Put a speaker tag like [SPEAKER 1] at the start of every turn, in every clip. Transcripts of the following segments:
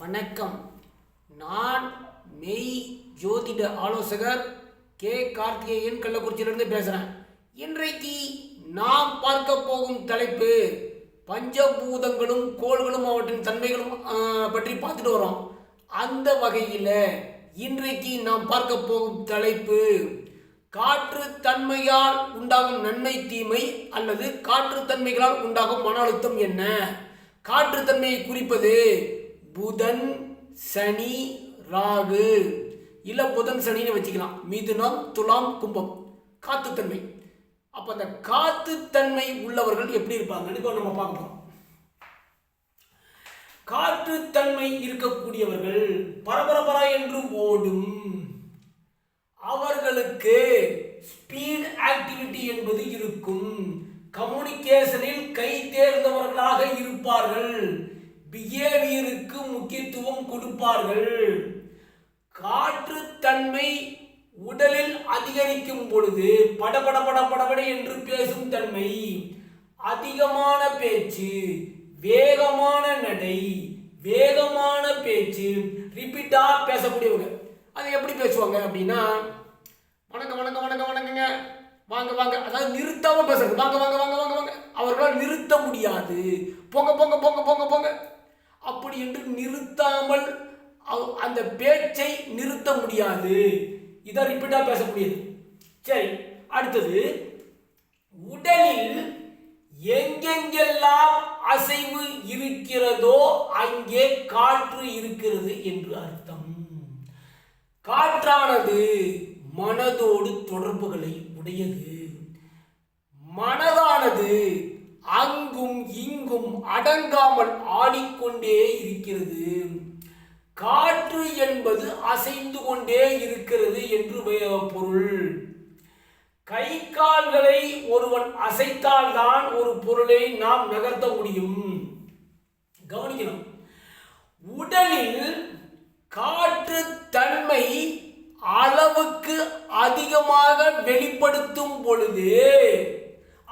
[SPEAKER 1] வணக்கம். நான் மெய் ஜோதிட ஆலோசகர் கே. கார்த்திகேயன் கள்ளக்குறிச்சியிலிருந்து பேசுகிறேன் இன்றைக்கு நாம் பார்க்க போகும் தலைப்பு பஞ்சபூதங்களும் கோள்களும் அவற்றின் தன்மைகளும் பற்றி பார்த்துட்டு வரோம். அந்த வகையில் இன்றைக்கு நாம் பார்க்க போகும் தலைப்பு காற்று தன்மையால் உண்டாகும் நன்மை தீமை அல்லது காற்று தன்மைகளால் உண்டாகும் மன அழுத்தம் என்ன? காற்று தன்மையை குறிப்பது புதன் சனி ராகு. இல்லை புதன் சனின்னு வச்சுக்கலாம். மிதுனம் துலாம் கும்பம். காத்துத்தன்மை. அப்போ அந்த காத்துத்தன்மை உள்ளவர்கள் எப்படி இருப்பாங்கன்னு இப்போ நம்ம பார்க்கணும் காற்றுத்தன்மை இருக்கக்கூடியவர்கள் பரபரபரா என்று ஓடும். அவர்களுக்கு ஸ்பீட் ஆக்டிவிட்டி என்பது இருக்கும். கம்யூனிகேஷனில் கை தேர்ந்தவர்களாக இருப்பார்கள். பிஹேவியருக்கு முக்கியத்துவம் கொடுப்பார்கள். காற்றுத்தன்மை உடலில் அதிகரிக்கும் பொழுது படபட படபடபட என்று பேசும் தன்மை அதிகமான பேச்சு வேகமான நடை வேகமான பேச்சு ரிப்பீட்டா பேசக்கூடியவங்க. அது எப்படி பேசுவாங்க அப்படின்னா வணக்கம் வணக்கம் வணக்கம் வணக்கங்க. வாங்க வாங்க. அதாவது நிறுத்தாம பேசுறது. வாங்க வாங்க வாங்க வாங்க வாங்க. அவர்களால் நிறுத்த முடியாது. போங்க போங்க போங்க போங்க போங்க. அப்படி என்று நிறுத்தாமல் அந்த பேச்சை நிறுத்த முடியாது. இதை ரிப்பீட்டா பேசக்கூடியது. சரி அடுத்தது. உடலில் எங்கெங்கெல்லாம் அசைவு இருக்கிறதோ அங்கே காற்று இருக்கிறது என்று அர்த்தம். காற்றானது மனதோடு தொடர்புகளை உடையது. மனதானது அங்கும் இங்கும் அடங்காமல் ஆடிக்கொண்டே இருக்கிறது. காற்று என்பது அசைந்து கொண்டே இருக்கிறது என்று பொருள். கை கால்களை ஒருவன் அசைத்தால்தான் ஒரு பொருளை நாம் நகர்த்த முடியும். கவனிக்கணும். உடலில் காற்று தன்மை அளவுக்கு அதிகமாக வெளிப்படுத்தும் பொழுது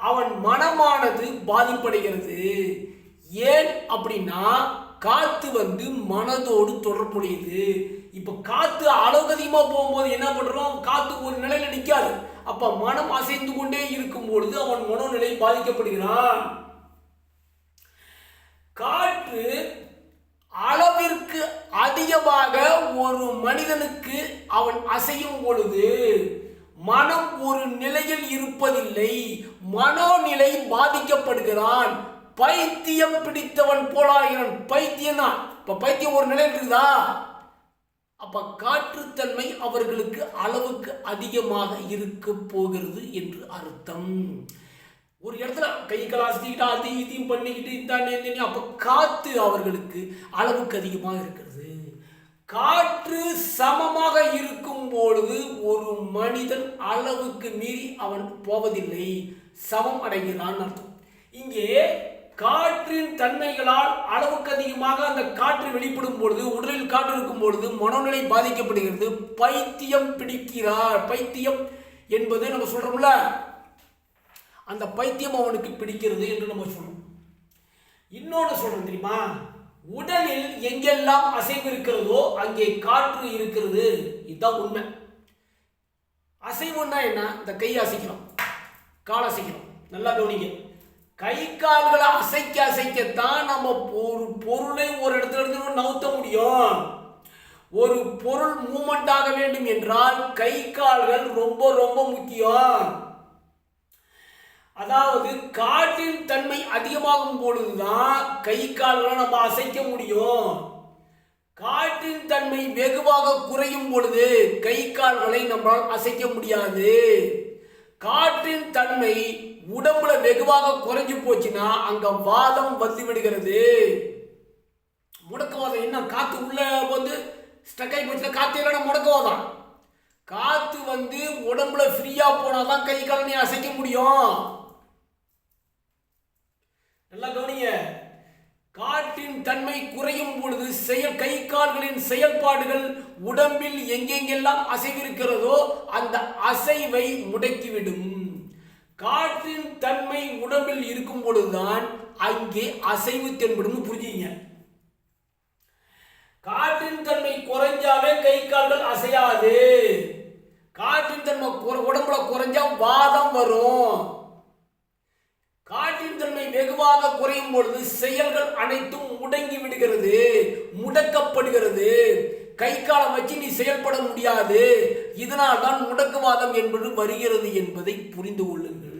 [SPEAKER 1] அவன் மனமானது பாதிப்படைகிறது. ஏன் அப்படின்னா காத்து வந்து மனதோடு தொடர்புடையது. இப்போ காத்து அளவுக்கு அதிகமாக போகும்போது என்ன பண்ணுறோம் காத்து ஒரு நிலையில் நிற்காது அப்போ மனம் அசைந்து கொண்டே இருக்கும் பொழுது அவன் மனோநிலை பாதிக்கப்படுகிறான். காற்று அளவிற்கு அதிகமாக ஒரு மனிதனுக்கு அவன் அசையும் பொழுது மனம் ஒரு நிலையில் இருப்பதில்லை. மனோநிலை பாதிக்கப்படுகிறான். பைத்தியம் பிடித்தவன் போலாகிறான் பைத்தியம் தான். இப்ப பைத்தியம் ஒரு நிலையில் இருக்குதா? அப்ப காற்றுத்தன்மை அவர்களுக்கு அளவுக்கு அதிகமாக இருக்க போகிறது என்று அர்த்தம். ஒரு இடத்துல கை கலாசிக்கிட்டு அதையும் இதையும் பண்ணிக்கிட்டு இதான் அப்ப காத்து அவர்களுக்கு அளவுக்கு அதிகமாக இருக்கிறது. காற்று சமமாக இருக்கும் பொழுது ஒரு மனிதன் அளவுக்கு மீறி அவன் போவதில்லை. சமம் அடைகிறான் அர்த்தம். இங்கே காற்றின் தன்மைகளால் அளவுக்கு அதிகமாக அந்த காற்று வெளிப்படும் பொழுது உடலில் காற்று இருக்கும் பொழுது மனநிலை பாதிக்கப்படுகிறது. பைத்தியம் பிடிக்கிறார். பைத்தியம் என்பது நம்ம சொல்றோம்ல. அந்த பைத்தியம் அவனுக்கு பிடிக்கிறது என்று நம்ம சொல்றோம். இன்னொன்று சொல்றோம் தெரியுமா? உடலில் எங்கெல்லாம் அசைவு இருக்கிறதோ அங்கே காற்று இருக்கிறது. இதுதான் உண்மை. அசைவுன்னா என்ன? இந்த கை அசைக்கிறோம் கால் அசைக்கிறோம் நல்லா கவனிங்க. கை கால்களை அசைக்க அசைக்கத்தான் நம்ம ஒரு பொருளை ஒரு இடத்துல இருந்து நவுத்த முடியும். ஒரு பொருள் மூமெண்ட் ஆக வேண்டும் என்றால் கை கால்கள் ரொம்ப ரொம்ப முக்கியம். அதாவது காற்றின் தன்மை அதிகமாகும் பொழுதுதான் கை கால்களை நம்ம அசைக்க முடியும். காற்றின் தன்மை வெகுவாக குறையும் பொழுது கை கால்களை நம்மால் அசைக்க முடியாது. காற்றின் தன்மை உடம்புல வெகுவாக குறைஞ்சு போச்சுன்னா அங்க வாதம் வந்து விடுகிறது. முடக்கவாதம் என்ன? காத்து உள்ள வந்து ஸ்டக் ஆகி போச்சுன்னா காத்து இல்லைன்னா முடக்கவாதம். காத்து வந்து உடம்புல ஃப்ரீயா போனாதான் கை காலை அசைக்க முடியும். நல்லா கவனிங்க. காற்றின் தன்மை குறையும் பொழுது செயல் கை கால்களின் செயல்பாடுகள் உடம்பில் எங்கெங்கெல்லாம் அசைவிருக்கிறதோ அந்த அசைவை முடக்கிவிடும். காற்றின் தன்மை உடம்பில் இருக்கும் பொழுதுதான் அங்கே அசைவு தென்படும் புரிஞ்சுங்க கை கால்கள் அசையாது. காற்றின் தன்மை உடம்புல குறைஞ்சா வாதம் வரும். வெகுவாக குறையும் பொழுது செயல்கள் அனைத்தும் முடங்கி விடுகிறது முடக்கப்படுகிறது. கை காலம் வச்சு நீ செயல்பட முடியாது. இதனால் தான் முடக்குவாதம் என்பது வருகிறது என்பதை புரிந்து கொள்ளுங்கள்.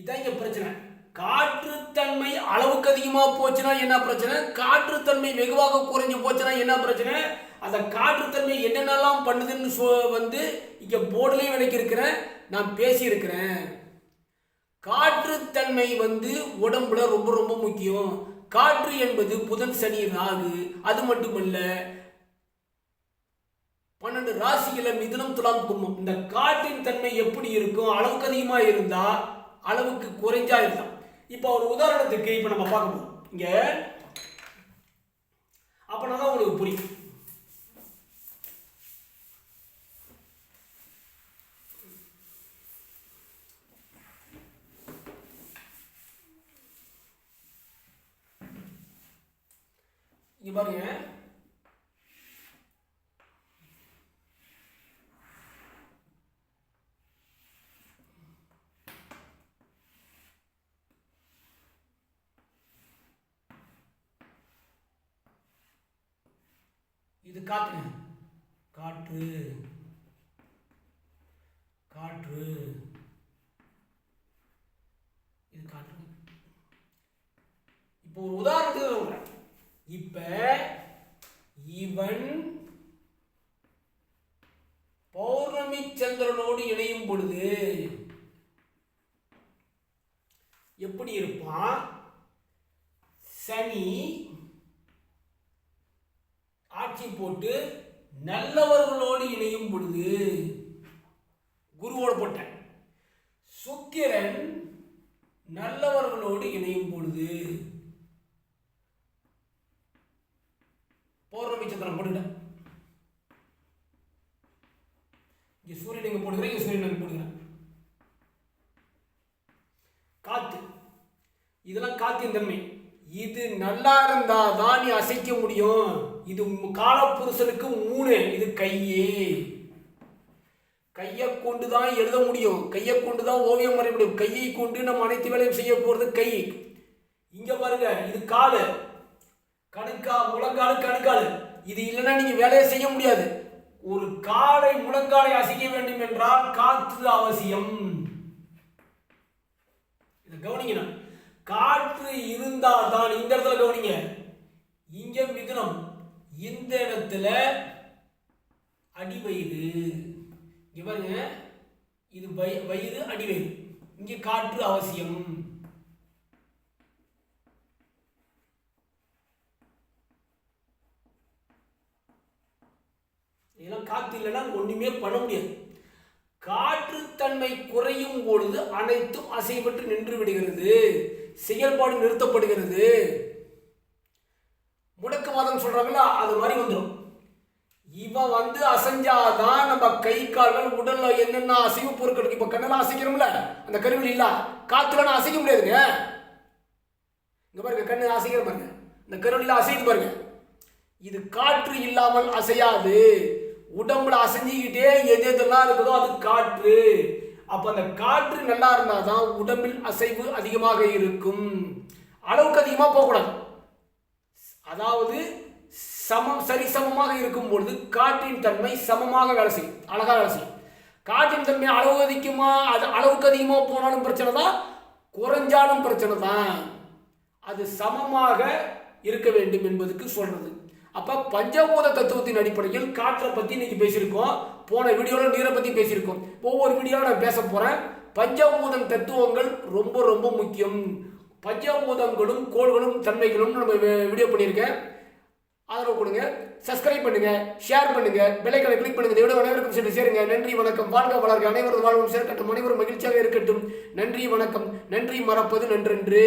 [SPEAKER 1] இதான் இங்க பிரச்சனை. காற்றுத்தன்மை அளவுக்கு அதிகமா போச்சுன்னா என்ன பிரச்சனை? காற்றுத்தன்மை வெகுவாக குறைஞ்சு போச்சுன்னா என்ன பிரச்சனை? அந்த காற்றுத்தன்மை என்னென்னலாம் பண்ணுதுன்னு சொ வந்து இங்க போர்டுலயும் விளக்கியிருக்கிறேன். நான் பேசியிருக்கிறேன். காற்றுத்தன்மை வந்து உடம்புல ரொம்ப ரொம்ப முக்கியம். காற்று என்பது புதன் சனி ராகு அது மட்டுமல்ல பன்னெண்டு ராசிகளை மிதுனம் துலாம் கும்பம். இந்த காற்றின் தன்மை எப்படி இருக்கும்? அளவுக்கு அதிகமா இருந்தா அளவுக்கு குறைஞ்சா இருந்தா இப்போ ஒரு உதாரணத்துக்கு இப்போ நம்ம பார்க்க போறோம். இங்க அப்பனா தான் உங்களுக்கு புரியும். இங்கே பாருங்க. இது காற்றுங்க. காற்று. காற்று. இது காற்று இப்போ ஒரு உதாரணத்துக்கு இப்ப இவன் பௌர்ணமி சந்திரனோடு இணையும் பொழுது எப்படி இருப்பான்? சனி ஆட்சி போட்டு நல்லவர்களோடு இணையும் பொழுது குருவோட போட்டேன். சுக்கிரன் நல்லவர்களோடு இணையும் பொழுது பௌர்ணமி சந்திரன் போட்டுட்டேன் இங்கே சூரியன் இங்கே போடுகிறேன் இங்கே சூரியன் இங்கே போடுகிறேன் காற்று இதெல்லாம் காத்தின் தன்மை. இது நல்லா இருந்தால் தான் நீ அசைக்க முடியும். இது காலப்புருஷனுக்கு மூணு. இது கையே. கையை கொண்டு தான் எழுத முடியும். கையை கொண்டு தான் ஓவியம் வரைய முடியும். கையை கொண்டு நம்ம அனைத்து வேலையும் செய்ய போகிறது கை. இங்கே பாருங்க இது காலு. கணுக்கா முழங்காலு கணுக்காலு. இது இல்லைன்னா நீங்க வேலையை செய்ய முடியாது. ஒரு காலை முழங்காலை அசைக்க வேண்டும் என்றால் காற்று அவசியம். இதை கவனிக்கணும். காற்று இருந்தால் தான் இந்த இடத்துல கவனிங்க இங்க மிதுனம். இந்த இடத்துல அடிவயிறு. இங்க பாருங்க இது வய- வயிறு அடிவயிறு. இங்க காற்று அவசியம். இதெல்லாம் காற்று இல்லைன்னா ஒன்றுமே பண்ண முடியாது. காற்றுத்தன்மை குறையும் பொழுது அனைத்தும் அசைப்பட்டு நின்று விடுகிறது. செயல்பாடு நிறுத்தப்படுகிறது. முடக்குவாதம் சொல்றாங்களா அது மாதிரி வந்துடும் இவன் வந்து அசைஞ்சாதான் நம்ம கை கால்கள் உடல்ல என்னென்ன அசைவு பொருட்கள் இப்ப கண்ணெல்லாம் அசைக்கிறோம்ல அந்த கருவில் இல்ல. காத்துல நான் அசைக்க முடியாதுங்க. இங்க பாருங்க கண்ணு அசைக்கிற பாருங்க. இந்த கருவில அசைத்து பாருங்க. இது காற்று இல்லாமல் அசையாது. உடம்புல அசைஞ்சுக்கிட்டே எது எதெல்லாம் இருக்குதோ அது காற்று. அப்போ அந்த காற்று நல்லா இருந்தால் தான் உடம்பில் அசைவு அதிகமாக இருக்கும். அளவுக்கு அதிகமாக போகக்கூடாது. அதாவது சமம் சரிசமமாக இருக்கும் பொழுது காற்றின் தன்மை சமமாக வேலை செய்யும். அழகாக வேலை செய்யும். காற்றின் தன்மை அளவு அதிகமாக அது அளவுக்கு அதிகமாக போனாலும் பிரச்சனை தான் குறைஞ்சாலும் பிரச்சனை தான். அது சமமாக இருக்க வேண்டும் என்பதுக்கு சொல்கிறது அப்போ பஞ்சபூத தத்துவத்தின் அடிப்படையில் காற்றை பற்றி இன்னைக்கு பேசியிருக்கோம். போன வீடியோவில் நீரை பற்றி பேசியிருக்கோம். ஒவ்வொரு வீடியோவில் நான் பேச போகிறேன் பஞ்சபூதம் தத்துவங்கள் ரொம்ப ரொம்ப முக்கியம். பஞ்சபூதங்களும் கோள்களும் தன்மைகளும் நம்ம வீடியோ பண்ணியிருக்கேன். ஆதரவு கொடுங்க. சப்ஸ்கிரைப் பண்ணுங்க. ஷேர் பண்ணுங்க. பெல்லைக்கனை கிளிக் பண்ணுங்க. இதை விட அனைவருக்கும் சென்று சேருங்க. நன்றி வணக்கம். வாழ்க வளர்க. அனைவரும் வாழ்வும் சேர்க்கட்டும் அனைவரும் மகிழ்ச்சியாக இருக்கட்டும். நன்றி வணக்கம். நன்றி மறப்பது நன்றென்று.